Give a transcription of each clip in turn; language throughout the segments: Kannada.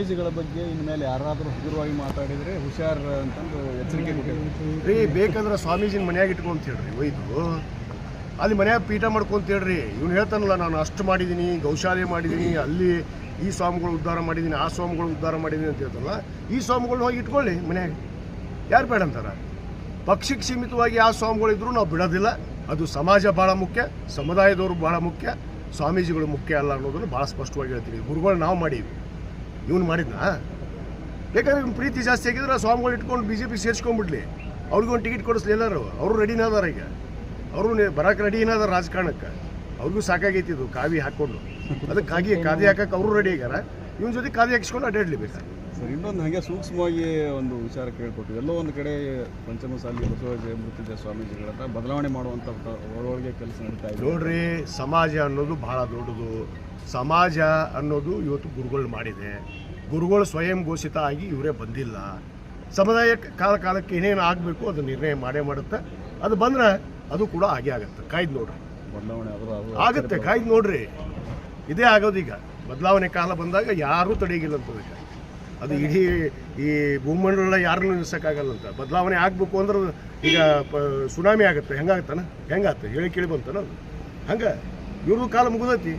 ಸ್ವಾಮೀಜಿಗಳ ಬಗ್ಗೆ ಇನ್ಮೇಲೆ ಯಾರಾದರೂ ಹಗುರವಾಗಿ ಮಾತಾಡಿದರೆ ಹುಷಾರ್ ಅಂತಂದು ಎಚ್ಚರಿಕೆ ಕೊಟ್ಟಿದ್ದೀವಿ ರೀ, ಬೇಕಂದ್ರೆ ಸ್ವಾಮೀಜಿನ ಮನ್ಯಾಗ ಇಟ್ಕೊಂತ ಹೇಳ್ರಿ, ಒಯ್ದು. ಅಲ್ಲಿ ಮನೆಯಾಗ ಪೀಠ ಮಾಡ್ಕೊಂತ ಹೇಳ್ರಿ. ಇವ್ನು ಹೇಳ್ತಾನಲ್ಲ, ನಾನು ಅಷ್ಟು ಮಾಡಿದ್ದೀನಿ ಗೌಶಾಲೆ ಮಾಡಿದ್ದೀನಿ ಅಲ್ಲಿ ಈ ಸ್ವಾಮಿಗಳು ಉದ್ಧಾರ ಮಾಡಿದ್ದೀನಿ ಆ ಸ್ವಾಮಿಗಳು ಉದ್ಧಾರ ಮಾಡಿದ್ದೀನಿ ಅಂತ ಹೇಳ್ತಲ್ಲ ಈ ಸ್ವಾಮಿಗಳನ್ನ ಹೋಗಿ ಇಟ್ಕೊಳ್ಳಿ ಮನೆಯಾಗ. ಯಾರು ಬೇಡ ಅಂತಾರ? ಪಕ್ಷಕ್ಕೆ ಸೀಮಿತವಾಗಿ ಯಾವ ಸ್ವಾಮಿಗಳಿದ್ರು ನಾವು ಬಿಡೋದಿಲ್ಲ. ಅದು ಸಮಾಜ ಭಾಳ ಮುಖ್ಯ, ಸಮುದಾಯದವರು ಭಾಳ ಮುಖ್ಯ, ಸ್ವಾಮೀಜಿಗಳು ಮುಖ್ಯ ಅಲ್ಲ ಅನ್ನೋದನ್ನು ಭಾಳ ಸ್ಪಷ್ಟವಾಗಿ ಹೇಳ್ತೀವಿ ಗುರುಗಳು ನಾವು ಮಾಡೀವಿ ಇವನು ಮಾಡಿದ್ನಾ? ಬೇಕಾದ್ರೆ ಇವ್ನು ಪ್ರೀತಿ ಜಾಸ್ತಿ ಆಗಿದ್ರೆ ಸ್ವಾಮಿಗಳು ಇಟ್ಕೊಂಡು ಬಿ ಜೆ ಪಿ ಸೇರಿಸ್ಕೊಂಡ್ಬಿಡ್ಲಿ. ಅವ್ರಿಗೂ ಒಂದು ಟಿಕೆಟ್ ಕೊಡಿಸ್ಲಿ ಎಲ್ಲರೂ. ಅವರು ರೆಡಿನ ಅದಾರ ಈಗ. ಅವರು ಬರೋಕೆ ರೆಡಿನ ಅದಾರ ರಾಜಕಾರಣಕ್ಕೆ. ಅವ್ರಿಗೂ ಸಾಕಾಗೈತಿ ಇದು, ಕಾವಿ ಹಾಕ್ಕೊಂಡು. ಅದಕ್ಕಾಗಿ ಕಾದಿ ಹಾಕಕ್ಕೆ ಅವರು ರೆಡಿ ಆಗ್ಯಾರ ಇವನ ಜೊತೆ ಕಾದಿ ಹಾಕಿಸ್ಕೊಂಡು ಅಡ್ಡಾಡ್ಲಿ ಬೇಕಾದ್ರೆ. ಸರ್ ಇನ್ನೊಂದು ಹಾಗೆ ಸೂಕ್ಷ್ಮವಾಗಿ ಒಂದು ವಿಚಾರ ಕೇಳ್ಕೊಟ್ಟು ಎಲ್ಲೋ ಒಂದು ಕಡೆ ಪಂಚಮಸಾಲಿ ಬಸವರಾಜ ಮೃತ್ಯುಜಯ ಸ್ವಾಮೀಜಿಗಳ ಹತ್ರ ಬದಲಾವಣೆ ಮಾಡುವಂಥ ಒಳಗೆ ಕೆಲಸ ನಡೀತಾ ಇದೆ. ನೋಡ್ರಿ ಸಮಾಜ ಅನ್ನೋದು ಬಹಳ ದೊಡ್ಡದು. ಸಮಾಜ ಅನ್ನೋದು ಇವತ್ತು ಗುರುಗಳು ಮಾಡಿದೆ. ಗುರುಗಳು ಸ್ವಯಂ ಘೋಷಿತ ಆಗಿ ಇವರೇ ಬಂದಿಲ್ಲ. ಸಮುದಾಯ ಕಾಲ ಕಾಲಕ್ಕೆ ಏನೇನು ಆಗಬೇಕು ಅದು ನಿರ್ಣಯ ಮಾಡೇ ಮಾಡುತ್ತೆ. ಅದು ಬಂದ್ರೆ ಅದು ಕೂಡ ಹಾಗೆ ಆಗುತ್ತೆ. ಕಾಯ್ದು ನೋಡ್ರಿ. ಬದಲಾವಣೆ ಆಗುತ್ತೆ ಕಾಯ್ದು ನೋಡ್ರಿ. ಇದೇ ಆಗೋದೀಗ ಬದಲಾವಣೆ ಕಾಲ ಬಂದಾಗ ಯಾರೂ ತಡೆಯಿಲ್ಲ ಅಂತದಕ್ಕೆ ಅದು ಇಡೀ ಈ ಭೂಮಂಡಲ ಯಾರನ್ನೂ ನಿಲ್ಸಕ್ಕಾಗಲ್ಲ ಅಂತ. ಬದಲಾವಣೆ ಆಗಬೇಕು ಅಂದ್ರೆ ಈಗ ಪ ಸುನಾಮಿ ಆಗುತ್ತೆ. ಹೆಂಗಾಗತ್ತಾನ ಹೆಂಗಾಗ್ತದೆ ಹೇಳಿ ಕೇಳಿ ಬಂತಾನ ಅದು. ಹಂಗೆ? ಇವ್ರದ್ದು ಕಾಲ ಮುಗಿದೈತಿ.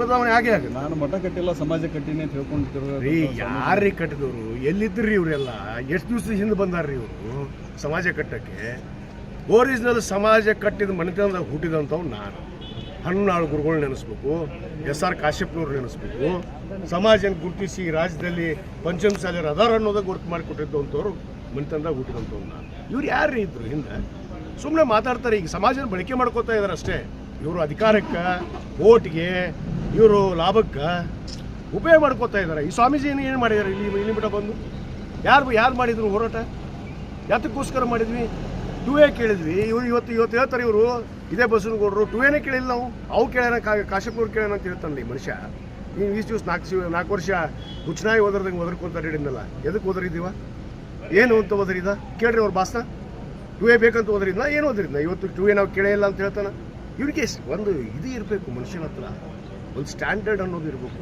ಬದಲಾವಣೆ ಆಗೇ ಆಗುತ್ತೆ. ನಾನು ಮಠ ಕಟ್ಟಿಲ್ಲ ಸಮಾಜ ಕಟ್ಟಿನಿ ಅಂತ ಹೇಳ್ಕೊಂಡು ರೀ ಯಾರೀ ಕಟ್ಟಿದವರು? ಎಲ್ಲಿದ್ರಿ ಇವರೆಲ್ಲ? ಎಷ್ಟು ದಿವಸ ಹಿಂದೆ ಬಂದಾರ್ರಿ ಇವರು? ಸಮಾಜ ಕಟ್ಟಕ್ಕೆ? ಓರಿಜಿನಲ್ ಸಮಾಜ ಕಟ್ಟಿದ ಮನೆತನದಾಗ ಹುಟ್ಟಿದಂಥವ್ ನಾನು. ಹಣ್ಣಾಳು ಗುರುಗಳು ನೆನೆಸ್ಬೇಕು, ಎಸ್ ಆರ್ ಕಾಶ್ಯಪ್ನವ್ರು ನೆನೆಸ್ಬೇಕು. ಸಮಾಜನ ಗುರುತಿಸಿ ರಾಜ್ಯದಲ್ಲಿ ಪಂಚಮ ಪಂಚಮಸಾಲಿಯರು ಅದಾರ ಅನ್ನೋದಾಗ ಗುರುತು ಮಾಡಿಕೊಟ್ಟಿದ್ದಂಥವ್ರು ಮನೆತನದಾಗ ಹುಟ್ಟಿದಂಥವ್ರು ನಾನು ಇವ್ರು ಯಾರು ಇದ್ರು ಹಿಂದೆ? ಸುಮ್ಮನೆ ಮಾತಾಡ್ತಾರೆ, ಈಗ ಸಮಾಜನ ಬಳಕೆ ಮಾಡ್ಕೋತಾ ಇದ್ದಾರೆ ಅಷ್ಟೇ. ಇವರು ಅಧಿಕಾರಕ್ಕೆ ಓಟ್ಗೆ ಇವರು ಲಾಭಕ್ಕೆ ಉಪಯೋಗ ಮಾಡ್ಕೋತಾ ಇದ್ದಾರೆ ಈ ಸ್ವಾಮೀಜಿ ಏನು ಏನು ಮಾಡಿದ್ದಾರೆ ಇಲ್ಲಿ ಇಲ್ಲಿ ಬಿಟ್ಟ ಬಂದು? ಯಾರು ಯಾರು ಮಾಡಿದ್ರು ಹೋರಾಟ? ಯಾತಕ್ಕೋಸ್ಕರ ಮಾಡಿದ್ವಿ? ಟೂ ಕೇಳಿದ್ವಿ. ಇವ್ರು ಇವತ್ತು ಇವತ್ತು ಹೇಳ್ತಾರೆ ಇವರು, ಇದೇ ಬಸವನಗೌಡರು ಟೂ ಎನೇ ಕೇಳಿಲ್ಲ ನಾವು. ಅವು ಕೇಳೋಣ ಕಾ ಕಾಶಪ್ಪವ್ರು ಕೇಳೋಣ ಅಂತ ಹೇಳ್ತಾನೆ ಈ ಮನುಷ್ಯ. ನೀವು ಇಷ್ಟು ದಿವಸ ನಾಲ್ಕು ನಾಲ್ಕು ವರ್ಷ ಹುಚ್ಚನಾಗಿ ಓದ್ರದಂಗೆ ಓದರ್ಕೊಂತ ಹೇಳಿದ್ನಲ್ಲ ಎದಕ್ಕೆ ಓದರಿದ್ದೀವ? ಏನು ಅಂತ ಓದರಿದ? ಕೇಳ್ರಿ ಅವ್ರ ಬಾಸ್ನ ಟೂ ಎ ಬೇಕಂತ ಓದರಿದ್ನ? ಏನು ಓದರಿದ್ನ? ಇವತ್ತು ಟೂ ಎ ನಾವು ಕೇಳೇ ಇಲ್ಲ ಅಂತ ಹೇಳ್ತಾನೆ. ಇವ್ರಿಗೆ ಒಂದು ಇದು ಇರಬೇಕು ಮನುಷ್ಯನ ಹತ್ರ. ಒಂದು ಸ್ಟ್ಯಾಂಡರ್ಡ್ ಅನ್ನೋದು ಇರಬೇಕು.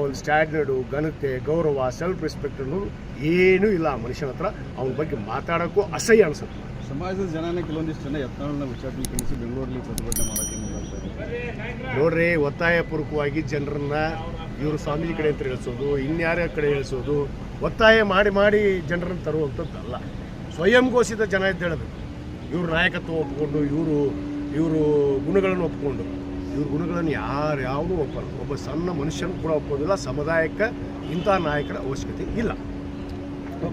ಒಂದು ಸ್ಟ್ಯಾಂಡರ್ಡು ಘನತೆ ಗೌರವ ಸೆಲ್ಫ್ ರೆಸ್ಪೆಕ್ಟ್ ಅನ್ನೋದು ಏನೂ ಇಲ್ಲ ಆ ಮನುಷ್ಯನ ಹತ್ರ. ಅವನ ಬಗ್ಗೆ ಮಾತಾಡೋಕ್ಕೂ ಅಸಹ್ಯ ಅನ್ಸುತ್ತೆ. ಸಮಾಜದ ಜನನೇ ಕೆಲವೊಂದಿಷ್ಟು ಜನ ಯತ್ನಾಳನ್ನ ವಿಚಾರಣೆ ಬೆಂಗಳೂರಲ್ಲಿ ಪ್ರತಿಭಟನೆ ಮಾಡೋಕ್ಕೆ ನೋಡ್ರಿ ಒತ್ತಾಯಪೂರ್ವಕವಾಗಿ ಜನರನ್ನ ಇವರು ಸ್ವಾಮೀಜಿ ಕಡೆ ಅಂತ ಹೇಳಿಸೋದು ಇನ್ಯಾರ ಕಡೆ ಹೇಳಿಸೋದು ಒತ್ತಾಯ ಮಾಡಿ ಮಾಡಿ ಜನರನ್ನು ತರುವಂಥದ್ದಲ್ಲ. ಸ್ವಯಂ ಘೋಷಿತ ಜನ ಅಂತ ಹೇಳಬೇಕು ಇವರು ನಾಯಕತ್ವ ಒಪ್ಪಿಕೊಂಡು ಇವರು ಇವರು ಗುಣಗಳನ್ನು ಒಪ್ಕೊಂಡು. ಇವ್ರ ಗುಣಗಳನ್ನು ಯಾರು ಯಾವುದೂ ಒಪ್ಪಲ್ಲ. ಒಬ್ಬ ಸಣ್ಣ ಮನುಷ್ಯನ ಕೂಡ ಒಪ್ಪೋದಿಲ್ಲ, ಸಮುದಾಯಕ್ಕೆ ಇಂಥ ನಾಯಕರ ಅವಶ್ಯಕತೆ ಇಲ್ಲ.